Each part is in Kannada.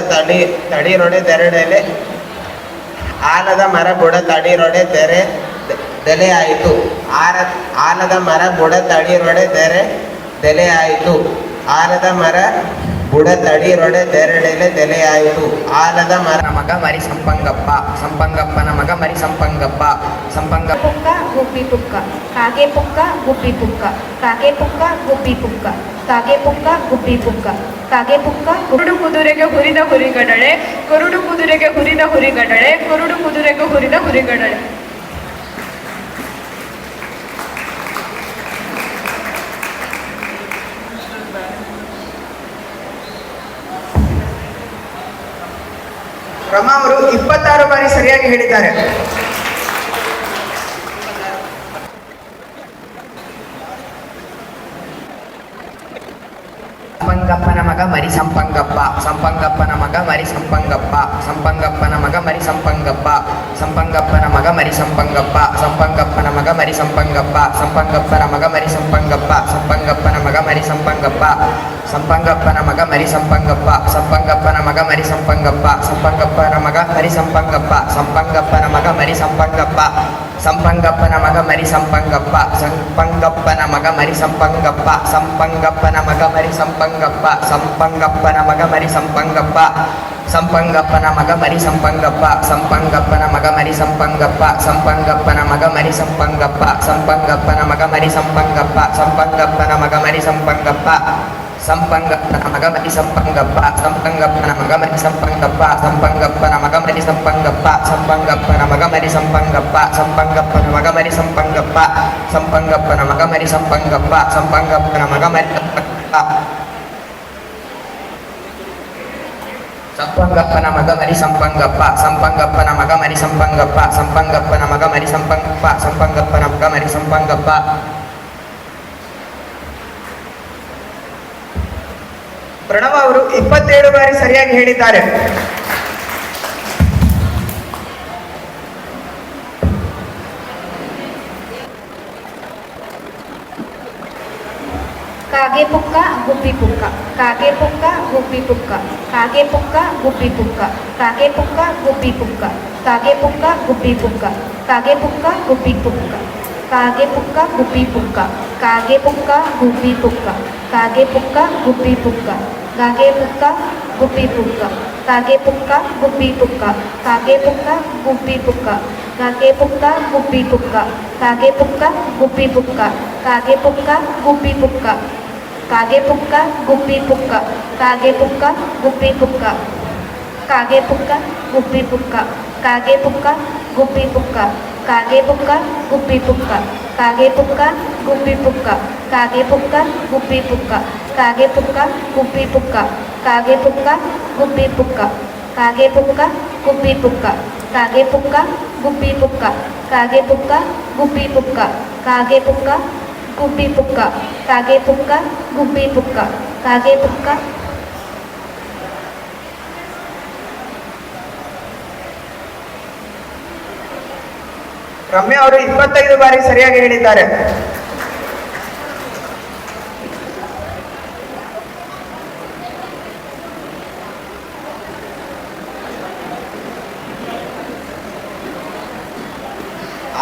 ತಡಿ ತಡಿರೊಡೆ ತೆರಡೆಲೆ. ಆಲದ ಮರ ಬುಡ ತಡಿರೊಡೆ ತೆರೆ, ದೆಲೆ ಆಯಿತು. ಆರ, ಆಲದ ಮರ ಬುಡ ತಡಿರೊಡೆ ತೆರೆ, ದೆಲೆ ಆಯಿತು. ಆಲದ ಮರ ಬುಡ ರೊಡೆ ತೆರಳೆಲೆ ತೆಲೆಯಾಯಿತು. ಆಲದ ಮರ ಮಗ ಮರಿ ಸಂಪಂಗಪ್ಪ. ಸಂಪಂಗಪ್ಪನ ಮಗ ಮರಿ ಸಂಪಂಗಪ್ಪ. ಸಂಪಂಗ ಪುಕ್ಕ ಗುಬ್ಬಿ ಪುಕ್ಕ. ಕಾಗೆ ಪುಕ್ಕ ಗುಬ್ಬಿ ಪುಕ್ಕ. ಕಾಗೆ ಪುಕ್ಕ ಗುಬ್ಬಿ ಪುಕ್ಕ. ಕಾಗೆ ಪುಕ್ಕ ಗುಬ್ಬಿ ಪುಕ್ಕ. ಕಾಗೆ ಪುಕ್ಕ ಕುರುಡು ಕುದುರೆಗೆ ಹುರಿದ ಹುರಿಗಡಳೆ. ಕುರುಡು ಕುದುರೆಗೆ ಹುರಿದ ಹುರಿಗಡಳೆ. ಕುರುಡು ಕುದುರೆಗೆ ಹುರಿದ ಹುರಿಗಡಳೆ. ರಮಾ ಅವರು ಇಪ್ಪತ್ತಾರು ಬಾರಿ ಸರಿಯಾಗಿ ಹೇಳಿದ್ದಾರೆ. ಸಂಪಂಗಪ್ಪನ ಮಗ ಮರಿ ಸಂಪಂಗಪ್ಪ ಸಂಪಂಗಪ್ಪನ ಮಗ ಮರಿ ಸಂಪಂಗಪ್ಪ ಸಂಪಂಗಪ್ಪನ ಮಗ ಮರಿ ಸಂಪಂಗಪ್ಪ ಸಂಪಂಗಪ್ಪನ ಮಗ ಮರಿ ಸಂಪಂಗಪ್ಪ ಸಂಪಂಗಪ್ಪನ ಮಗ ಮರಿ ಸಂಪಂಗಪ್ಪ ಸಂಪಂಗಪ್ಪನ ಮಗ ಮರಿ ಸಂಪಂಗಪ್ಪ ಸಂಪಂಗಪ್ಪನ ಮಗ ಮರಿ ಸಂಪಂಗಪ್ಪ ಸಂಪಂಗಪ್ಪನ ಮಗ ಮರಿ ಸಂಪಂಗಪ್ಪ ಸಂಪಂಗಪ್ಪನ ಮಗ ಮರಿ ಸಂಪಂಗಪ್ಪ ಸಂಪಂಗಪ್ಪನ ಮಗ ಮರಿ ಸಂಪಂಗಪ್ಪ ಸಂಪಂಗಪ್ಪನ ಮಗ ಮರಿ ಸಂಪಂಗಪ್ಪ ಸಂಪಂಗಪ್ಪನ ಮಗ ಮರಿ ಸಂಪಂಗಪ್ಪ ಸಂಪಂಗಪ್ಪನ ಮಗ ಮರಿ ಸಂಪಂಗಪ್ಪ ಸಂಪಂಗಪ್ಪನ ಮಗ ಮರಿ ಸಂಪಂಗಪ್ಪ ಸಂಪಂಗಪ್ಪನ ಮಗ ಮರಿ ಸಂಪಂಗಪ್ಪ ಸಂಪಂಗಪ್ಪನ ಮಗ ಮರಿ ಸಂಪಂಗಪ್ಪ ಸಂಪಂಗಪ್ಪನ ಮಗ ಮರಿ ಸಂಪಂಗಪ್ಪ ಸಂಪಂಗಪ್ಪನ ಮಗ ಮರಿ ಸಂಪಂಗಪ್ಪ ಸಂಪಂಗಪ್ಪನ ಮಗ ಮರಿ ಸಂಪಂಗಪ್ಪ ಸಂಪಂಗಪ್ಪನ ಮಗ ಮರಿ Sampangappa. sampanggap namagama isampangapa sampanggap namagama isampangapa sampanggap namagama isampangapa sampanggap namagama isampangapa sampanggap sampang isampangapa sampanggap namagama isampangapa sampanggap namagama isampangapa Sampanggappa namagama sampang gapa sampanggappa namagama di sampanggappa sampanggappa namagama di sampanggappa sampanggappa namagama di sampanggappa ಪ್ರಣವ ಅವರು ಇಪ್ಪತ್ತೇಳು ಬಾರಿ ಸರಿಯಾಗಿ ಹೇಳಿದ್ದಾರೆ. ಕಾಗೆ ಪುಕ್ಕ, ಗುಬ್ಬಿ ಪುಕ್ಕ. ಕಾಗೆ ಪುಕ್ಕ, ಗುಬ್ಬಿ ಪುಕ್ಕ. ಕಾಗೆ ಪುಕ್ಕ, ಗುಬ್ಬಿ ಪುಕ್ಕ. ಕಾಗೆ ಪುಕ್ಕ, ಗುಬ್ಬಿ ಪುಕ್ಕ. ಕಾಗೆ ಪುಕ್ಕ, ಗುಬ್ಬಿ ಪುಕ್ಕ. ಕಾಗೆ ಪುಕ್ಕ, ಗುಬ್ಬಿ ಪುಕ್ಕ. ಕಾಗೆ ಪುಕ್ಕ, ಗುಬ್ಬಿ ಪುಕ್ಕ. ಕಾಗೆ ಪುಕ್ಕ, ಗುಬ್ಬಿ ಪುಕ್ಕ. ಕಾಗೆ ಪುಕ್ಕ, ಗುಬ್ಬಿ ಪುಕ್ಕ. ಕಾಗೆ ಪುಕ್ಕ ಗುಬ್ಬಿ ಪುಕ್ಕ ಕಾಗೆ ಪುಕ್ಕ ಗುಬ್ಬಿ ಪುಕ್ಕ ಕಾಗೆ ಪುಕ್ಕ ಗುಬ್ಬಿ ಪುಕ್ಕ ಕಾಗೆ ಪುಕ್ಕ ಗುಬ್ಬಿ ಪುಕ್ಕ ಕಾಗೆ ಪುಕ್ಕ ಗುಬ್ಬಿ ಪುಕ್ಕ ಕಾಗೆ ಪುಕ್ಕ ಗುಬ್ಬಿ ಪುಕ್ಕ ಕಾಗೆ ಪುಕ್ಕ ಗುಬ್ಬಿ ಪುಕ್ಕ ಕಾಗೆ ಪುಕ್ಕ ಗುಬ್ಬಿ ಪುಕ್ಕ ಕಾಗೆ ಪುಕ್ಕ ಗುಬ್ಬಿ ಪುಕ್ಕ ಕಾಗೆ ಪುಕ್ಕ ಗುಬ್ಬಿ ಪುಕ್ಕ ಕಾಗೆ ಪುಕ್ಕ ಗುಬ್ಬಿ ಪುಕ್ಕ ಕಾಗೆ ಪುಕ್ಕ ಗುಬ್ಬಿ ಪುಕ್ಕ ಕಾಗೆ ಪುಕ್ಕ ಗುಬ್ಬಿ ಪುಕ್ಕ ಕಾಗೆ ಪುಕ್ಕ ಗುಬ್ಬಿ ಪುಕ್ಕ ಕಾಗೆ ಪುಕ್ಕ ಗುಬ್ಬಿ ಪುಕ್ಕ ಕಾಗೆ ಪುಕ್ಕ ಗುಬ್ಬಿ ಪುಕ್ಕ ಕಾಗೆ ಪುಕ್ಕ ಗುಬ್ಬಿ ಪುಕ್ಕ ಕಾಗೆ ಪುಕ್ಕ ಗುಬ್ಬಿ ಪುಕ್ಕ ಕಾಗೆ ಪುಕ್ಕ ಗುಬ್ಬಿ ಪುಕ್ಕ ಕಾಗೆ ಪುಕ್ಕ ಗುಬ್ಬಿ ಪುಕ್ಕ ಕಾಗೆ ಪುಕ್ಕ ರಮ್ಯಾ ಅವರು ಇಪ್ಪತ್ತೈದು ಬಾರಿ ಸರಿಯಾಗಿ ಹೇಳಿದ್ದಾರೆ.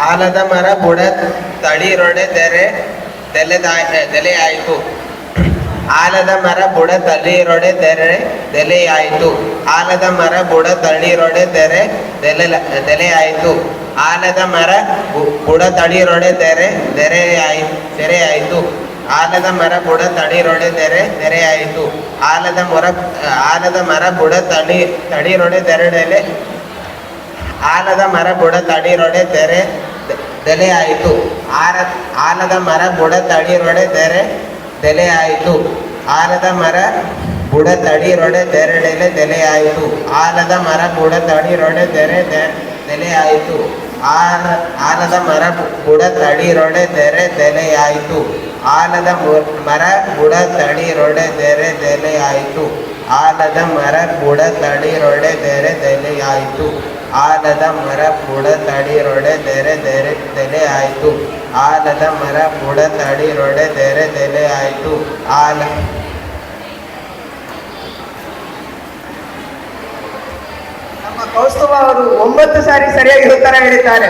ಆಲದ ಮರ ಬುಡ ತಳಿರೊಡೆ ತೆರೆ ದೆಲೆದಾಯ ದೆಲೆಯಾಯಿತು ಆಲದ ಮರ ಬುಡ ತಳಿರೊಡೆ ತೆರೆ ದೆಲೆಯಾಯಿತು ಆಲದ ಮರ ಬುಡ ತಳಿರೊಡೆ ತೆರೆ ದೆಲೆ ದೆಲೆಯಾಯಿತು ಆಲದ ಮರ ಬುಡ ರೋಡೆ ತೆರೆ ತೆರೆಯಾಯಿ ತೆರೆಯಾಯಿತು ಆಲದ ಮರ ಬುಡ ತಡಿರೊಡೆ ತೆರೆ ತೆರೆಯಾಯಿತು ಆಲದ ಮೊರ, ಆಲದ ಮರ ಬುಡ ತಡಿ ತಡಿರೊಡೆ ತೆರೆಡೆಲೆ ಆಲದ ಮರ ಬುಡ ತಡಿರೊಡೆ ತೆರೆ ದೆಲೆ ಆಯಿತು. ಆರ, ಆಲದ ಮರ ಬುಡ ತಡಿರೊಡೆ ತೆರೆ, ದೆಲೆ ಆಯಿತು. ಆಲದ ಮರ ಬುಡ ತಡಿರೊಡೆ ತೆರೆಡೆಲೆ ದೆಲೆ ಆಯಿತು. ಆಲದ ಮರ ಬುಡ ತಡಿರೊಡೆ ತೆರೆ, ದೆ- ದೆಲೆ ಆಯಿತು. ಆಲ ಆಲದ ಮರ ಬುಡ ತಡಿರೊಡೆ ತೆರೆ ತೆಲೆಯಾಯಿತು ಆಲದ ಮರ ಬುಡ ತಡಿರೊಡೆ ತೆರೆ ತೆಲೆಯಾಯಿತು ಆನದ ಆಲದ ಮರ ಬುಡ ತಡಿರೊಡೆ ತೆರೆ ತೆಲೆಯಾಯಿತು ಆನದ ಆಲದ ಮರ ಬುಡ ತಡಿರೊಡೆ ತೆರೆ ತೆರೆ ತೆಲೆ ಆಯಿತು ಆಲದ ಮರ ಬುಡ ತಡಿರೊಡೆ ತೆರೆ ತೆಲೆ ಆಯಿತು ಆಲ ಕೌಸ್ತುಭ ಅವರು ಒಂಬತ್ತು ಸಾರಿ ಸರಿಯಾಗಿ ಉತ್ತರ ಹೇಳಿದ್ದಾರೆ.